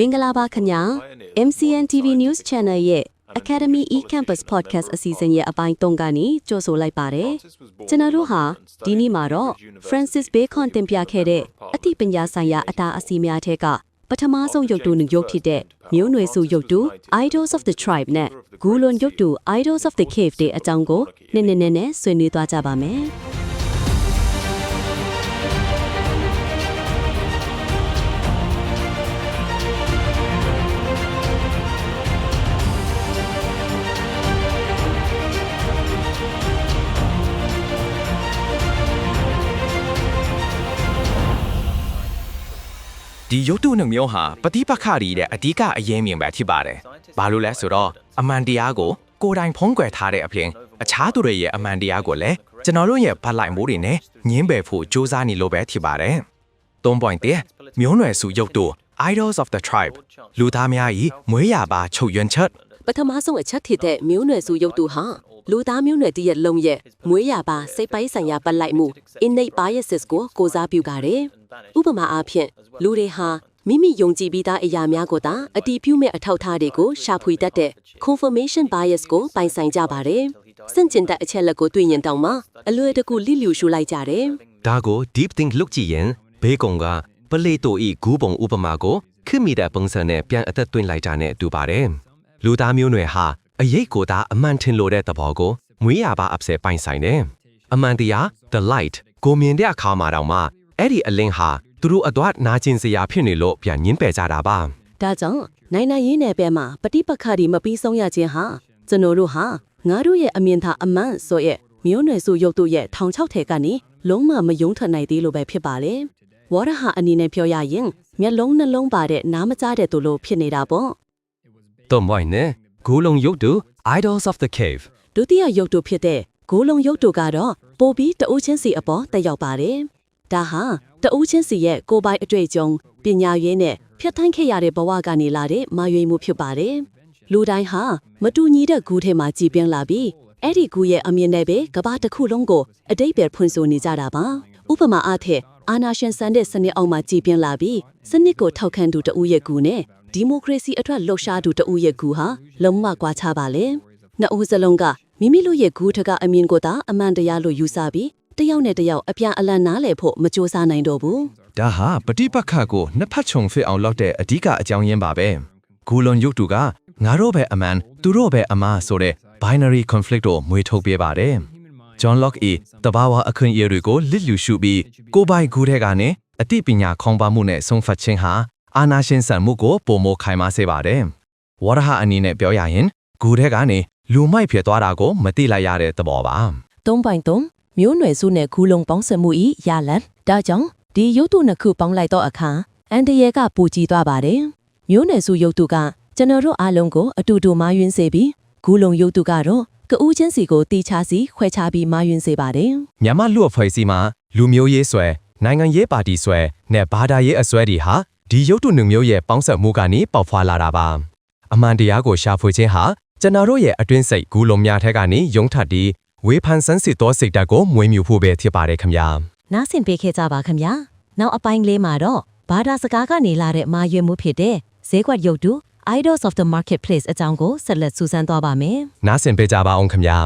မင်္ဂလာပါခင်ဗျာ MCN TV News Channel ရဲ့ Academy E-Campus Podcast အစီအစဉ်ရဲ့အပိုင်း3ကနေကြိုဆိုလိုက်ပါတယ်ကျွန်တော်တို့ဟာဒီနေ့မှာတော့ Francis Bacon တင်ပြခဲ့တဲ့အသိပညာဆိုင်ရာအတာအစီအများထဲကပထမဆုံးရုပ်တုနှုတ်ရုပ်ဖြစ်တဲ့မျိုးနွယ်စုရုပ်တု Idols of the Tribe နဲ့ဂူလွန်ရုပ်တု Idols of the Cave တွေအကြောင်းကိုနည်းနည်းနည်းနဲ့ဆွေးနွေးသွားကြပါမယ် ဒီရုပ်တုနှမျိုးဟာပฏิပက္ခတွေရဲ့အဓိကအရေးမြင်ပဲဖြစ်ပါတယ်။ဘာလို့လဲဆိုတော့အမှန်တရားကိုကိုယ်တိုင်ဖုံးကွယ်ထားတဲ့အပြင်အခြားသူတွေရဲ့အမှန်တရားကိုလည်းကျွန်တော်တို့ရဲ့ဗတ်လိုက်မှုတွေနဲ့ညှင်းပယ်ဖို့စူးစမ်းနေလို့ပဲဖြစ်ပါတယ်။3.1မျိုးနွယ်စုရုပ်တု Idols of the Tribe လူသားများ၏မွေးရာပါချုပ်ရွံချက် ပထမဆုံးအချက်ဖြစ်တဲ့မျိုးနွယ်စုရုပ်တုဟာလူသားမျိုးနွယ်တည်းရဲ့လုံရဲ့မွေးရပါစိတ်ပိုင်းဆိုင်ရာပတ်လိုက်မှု innate biases ကိုကိုစားပြုပါတယ်။ဥပမာအားဖြင့်လူတွေဟာမိမိယုံကြည်ပြီးသားအရာများကိုသာအတီးပြုမဲ့အထောက်အထားတွေကိုရှာဖွေတတ်တဲ့ confirmation bias ကိုပိုင်ဆိုင်ကြပါတယ်။စင့်ကျင်တဲ့အချက်လက်ကိုတွေ့ရင်တောင်မှအလွယ်တကူလိလျူရှုလိုက်ကြတယ်။ဒါကို deep think လုပ်ကြည့်ရင်ဘေးကုံကပလေတိုဤဂူးပုံဥပမာကိုခမိတဲ့ပုံစံနဲ့ပြန်အသက်သွင်းလိုက်တာနဲ့တူပါတယ်။ လူသားမျိုးနွယ်ဟာအရေးကိုသာအမှန်ထင်လို့တဲ့သဘောကိုမွေးရပါအပ်စေပိုင်ဆိုင်တယ်။အမှန်တရား the light ကိုမြင်တဲ့အခါမှာတောင်မှအဲ့ဒီအလင်းဟာသူတို့အတော့နာကျင်စရာဖြစ်နေလို့ပြန်ညင်းပယ်ကြတာပါဒါကြောင့်နိုင်နိုင်ရေးနယ်ပယ်မှာပฏิပက္ခတွေမပြီးဆုံးရခြင်းဟာကျွန်တော်တို့ဟာငါတို့ရဲ့အမြင်သာအမှန်ဆိုရဲ့မျိုးနွယ်စုရုပ်တို့ရဲ့ထောင်ချောက်ထဲကနေလုံးဝမယုံထွက်နိုင်သေးလို့ပဲဖြစ်ပါလေဝါရဟာအနေနဲ့ပြောရရင်မျက်လုံးနှလုံးပါတဲ့နားမကြားတဲ့သူလို့ဖြစ်နေတာပေါ့။ တော့မွိုင်းနဲ့ဂူးလုံးရုပ်တု Idols of the Cave ဒုတိယရုပ်တုဖြစ်တဲ့ဂိုးလုံးရုပ်တုကတော့ပိုပြီးတဦးချင်းစီအပေါ်တက်ရောက်ပါတယ်ဒါဟာတဦးချင်းစီရဲ့ကိုယ်ပိုင်အတွေ့အကြုံပညာရေးနဲ့ဖြတ်ထိုင်းခဲ့ရတဲ့ဘဝကနေလာတဲ့မာရွေမှုဖြစ်ပါတယ်လူတိုင်းဟာမတူညီတဲ့ဂူထဲမှာကြည်ပြင်းလာပြီးအဲ့ဒီဂူရဲ့အမြင်နဲ့ပဲကဘာတစ်ခုလုံးကိုအတိတ်ပဲဖွင့်ဆိုနေကြတာပါဥပမာအားဖြင့်အာနာရှင်ဆန်တဲ့စနစ်အောက်မှာကြည်ပြင်းလာပြီးစနစ်ကိုထောက်ခံသူတဦးရဲ့ဂူနဲ့ ဒီမိုကရေစီအထွတ်လှုပ်ရှားသူတဦးရဲ့ဂူဟာလုံးဝကွာခြားပါလေနှစ်ဦးစလုံးကမိမိတို့ရဲ့ဂူထကအမြင်ကိုသာအမှန်တရားလို့ယူဆပြီးတယောက်နဲ့တယောက်အပြန်အလှန်နားလည်ဖို့မကြိုးစားနိုင်တော့ဘူးဒါဟာပฏิပက္ခကိုနှစ်ဖက်ခြုံဖြစ်အောင်လုပ်တဲ့အဓိကအကြောင်းရင်းပါပဲဂူလွန်ရုပ်တုကငါတို့ပဲအမှန်သူတို့ပဲအမှားဆိုတဲ့ binary conflict ကိုမွေးထုတ်ပေးပါတယ် John Locke ၏တဘာဝအခွင့်အရေးတွေကိုလစ်လျူရှုပြီးကိုယ်ပိုင်ဂူထဲကနေအသိပညာခေါင်းပါမှုနဲ့ဆုံးဖြတ်ခြင်းဟာ အာနာရှင်ဆန်မှုကိုပုံမခိုင်မာစေပါတယ်ဝါရဟအနေနဲ့ပြောရရင်ဂူထဲကနေလူမိုက်ဖြစ်သွားတာကိုမသိလိုက်ရတဲ့သဘောပါ3.3မျိုးနွယ်စုနဲ့ခူးလုံးပေါင်းစပ်မှုဤရလန်ဒါကြောင့်ဒီရုပ်တုနှစ်ခုပေါင်းလိုက်တော့အခါအန်တရယ်ကပူကြည်သွားပါတယ်မျိုးနွယ်စုရုပ်တုကကျွန်တော်တို့အားလုံးကိုအတူတူမာယွင်းစေပြီးခူးလုံးရုပ်တုကတော့ကဦးချင်းစီကိုတီချာစီခွဲခြားပြီးမာယွင်းစေပါတယ်မြန်မာလူအဖွဲ့အစည်းမှာလူမျိုးရေးဆွဲနိုင်ငံရေးပါတီဆွဲနဲ့ဘာသာရေးအစွဲတွေဟာ ဒီရုပ်တုနှမျိုးရဲ့ပေါင်းစပ်မှုကနေပေါက်ဖွာလာတာပါအမှန်တရားကိုရှာဖွေခြင်းဟာကျွန်တော်တို့ရဲ့အတွင်းစိတ်ဂူလုံးများထက်ကနေယုံထပ်ပြီးဝေဖန်ဆန်းစစ်သောစိတ်ဓာတ်ကိုမွေးမြူဖို့ပဲဖြစ်ပါတယ်ခင်ဗျာနားဆင်ပေးခဲ့ကြပါခင်ဗျာနောက်အပိုင်းလေးမှာတော့ဘာသာစကားကနေလာတဲ့မာယွင်းမှုဖြစ်တဲ့ဈေးကွက်ရုပ်တု Idols of the Marketplace အကြောင်းကိုဆက်လက်စူးစမ်းသွားပါမယ်နားဆင်ပေးကြပါအောင်ခင်ဗျာ